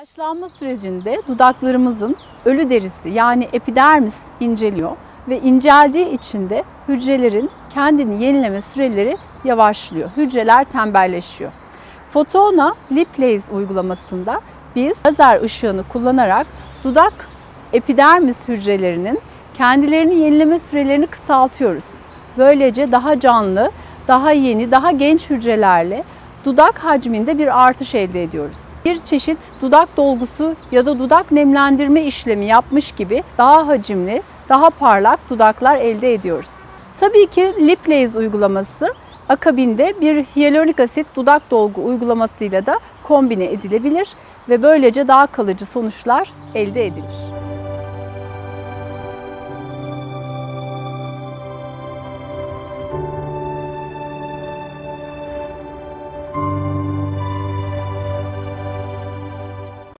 Yaşlanma sürecinde dudaklarımızın ölü derisi yani epidermis inceliyor ve inceldiği için de hücrelerin kendini yenileme süreleri yavaşlıyor. Hücreler tembelleşiyor. Fotona Lip Laser uygulamasında biz lazer ışığını kullanarak dudak epidermis hücrelerinin kendilerini yenileme sürelerini kısaltıyoruz. Böylece daha canlı, daha yeni, daha genç hücrelerle dudak hacminde bir artış elde ediyoruz. Bir çeşit dudak dolgusu ya da dudak nemlendirme işlemi yapmış gibi daha hacimli, daha parlak dudaklar elde ediyoruz. Tabii ki lip laser uygulaması akabinde bir hyaluronik asit dudak dolgu uygulamasıyla da kombine edilebilir ve böylece daha kalıcı sonuçlar elde edilir.